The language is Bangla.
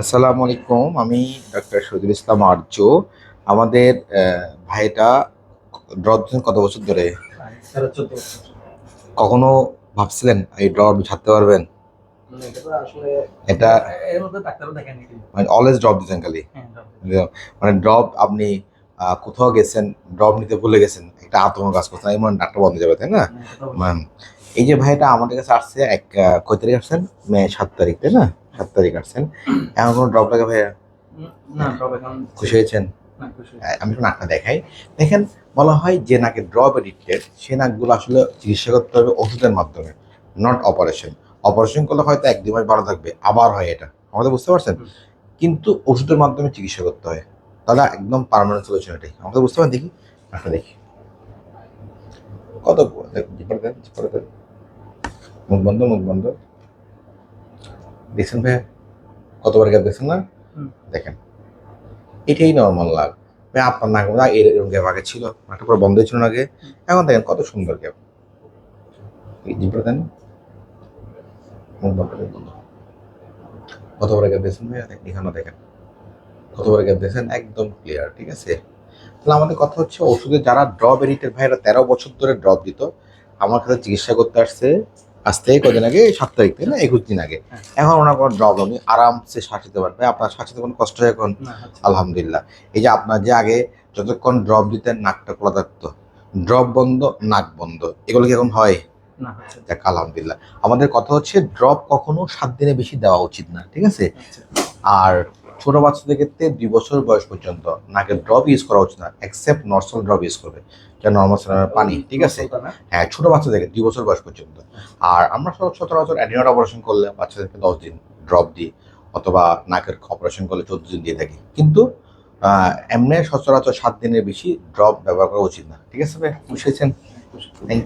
আসসালামু আলাইকুম আমি ডক্টর শহীদুল ইসলাম আর্য। আমাদের ভাইটা ড্রপ কত বছর ধরে? কখনো ভাবছিলেন এই ড্রপ ছাড়তে পারবেন? এটা মানে অলওয়েজ ড্রপ দিচ্ছেন খালি? হ্যাঁ মানে ড্রপ আপনি কোথাও গেছেন ড্রপ নিতে ভুলে গেছেন একটা আতঙ্ক কাজ করছেন এই মানে ডাক্তার বন্ধ যাবে তাই না? ম্যাম এই যে ভাইটা আমাদের কাছে আসছে এক কয় তারিখ আসছেন? মে সাত তারিখ তাই না? সাত তারিখ আসছেন এখন কোনো ড্রপ লাগে ভাইয়া? না ড্রপ এখন খুশি হয়েছেন? হ্যাঁ, আমি একটু নাকটা দেখাই। দেখেন বলা হয় যে নাকে ড্রপ এডিক্টেড সে নাকগুলো আসলে চিকিৎসা করতে হবে ওষুধের মাধ্যমে নট অপারেশন অপারেশন করলে হয়তো এক দুই মাস ভালো থাকবে আবার হয় এটা। আমাদের বুঝতে পারছেন? কিন্তু ওষুধের মাধ্যমে চিকিৎসা করতে হয়। তাহলে একদম পারমানেন্ট সলিউশন এটাই। আমাদের বুঝতে পারেন দেখি নাকটা দেখি। কত মুখ বন্ধ মুখ বন্ধ। দেখছেন ভাই কতবার গ্যাপ দেখছেন না? দেখেন। এটাই নর্মাল লাগ ভাই আপনার নাক না এরকম গ্যাপ আগে ছিল। নাকটা পুরো বন্ধ ছিল আগে। এখন দেখেন কত সুন্দর গ্যাপ এই জিপার দেন। কত বড় গ্যাপ দেখছেন ভাই এখানে দেখেন। কত বড় গ্যাপ দেখছেন? একদম ক্লিয়ার ঠিক আছে? তাহলে আমাদের কথা হচ্ছে ওষুধে যারা ড্রপ এডিটের ভাইরা তেরো বছর ধরে ড্রপ দিত আমার কাছে চিকিৎসা করতে আসছে আজ থেকে কদিন আগে? সাত তারিখ থেকে না? একুশ দিন আগে। হ্যাঁ। এখন ওনার কোনো ড্রপ নেই। আরামসে শ্বাস নিতে পারবে। আপনার শ্বাস নিতে কোনো কষ্ট হয় এখন? আলহামদুলিল্লাহ। এই যে আপনার যে আগে যতক্ষণ ড্রপ দিতেন নাকটা খোলা থাকতো। ড্রপ বন্ধ নাক বন্ধ। এগুলো কি এখন হয়? দেখ আলহামদুলিল্লাহ। আমাদের কথা হচ্ছে ড্রপ কখনো সাত দিনে বেশি দেওয়া উচিত না ঠিক আছে? আচ্ছা। আর ছোট বাচ্চাদের ক্ষেত্রে দুই বছর বয়স পর্যন্ত। নাকের ড্রপ ইউজ করা উচিত না এক্সেপ্ট নর্মাল ড্রপ ইউজ করবে যা নর্মাল পানি ঠিক আছে? হ্যাঁ ছোট বাচ্চাদেরকে দুই বছর বয়স পর্যন্ত। আর আমরা সচ- সচরাচর অ্যাডিনয়েড অপারেশন করলে বাচ্চাদেরকে দশ দিন ড্রপ দিই অথবা নাকের অপারেশন করলে চোদ্দ দিন দিয়ে থাকি। কিন্তু এমনি সচরাচর সাত দিনের বেশি ড্রপ ব্যবহার করা উচিত না। ঠিক আছে ভাই? বুঝেছেন